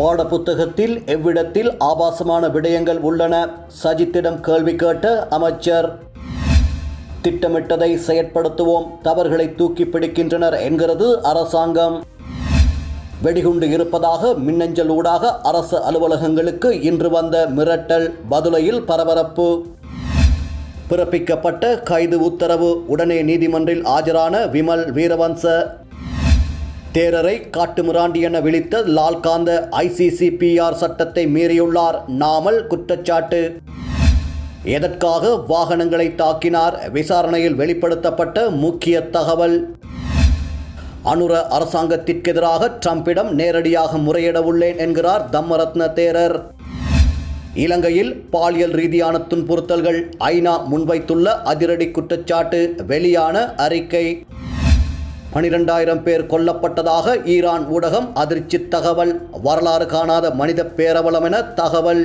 பாடப்புத்தகத்தில் எவ்விடத்தில் ஆபாசமான விடயங்கள் உள்ளன? சஜித்திடம் கேள்வி கேட்ட அமைச்சர் திட்டமிட்டதை செயற்படுத்துவோம். தவறுகளை தூக்கி பிடிக்கின்றனர் என்கிறது அரசாங்கம். வெடிகுண்டு இருப்பதாக மின்னஞ்சல் ஊடாக அரசு அலுவலகங்களுக்கு இன்று வந்த மிரட்டல் பதுலையில் பரபரப்பு. பிறப்பிக்கப்பட்ட கைது உத்தரவு. உடனே நீதிமன்றில் ஆஜரான விமல் வீரவன்ச தேரரை காட்டுமிராண்டி என விழித்த லால்காந்த ஐசிசிபிஆர் சட்டத்தை மீறியுள்ளார் நாமல் குற்றச்சாட்டு. எதற்காக வாகனங்களை தாக்கினார் விசாரணையில் வெளிப்படுத்தப்பட்ட முக்கிய தகவல். அனுர அரசாங்கத்திற்கு எதிராக ட்ரம்பிடம் நேரடியாக முறையிட உள்ளேன் என்கிறார் தம்மரத்ன தேரர். இலங்கையில் பாலியல் ரீதியான துன்புறுத்தல்கள் ஐநா முன்வைத்துள்ள அதிரடி குற்றச்சாட்டு வெளியான அறிக்கை. பனிரெண்டாயிரம் பேர் கொல்லப்பட்டதாக ஈரான் ஊடகம் அதிர்ச்சி தகவல். வரலாறு காணாத மனித பேரவலம் என தகவல்.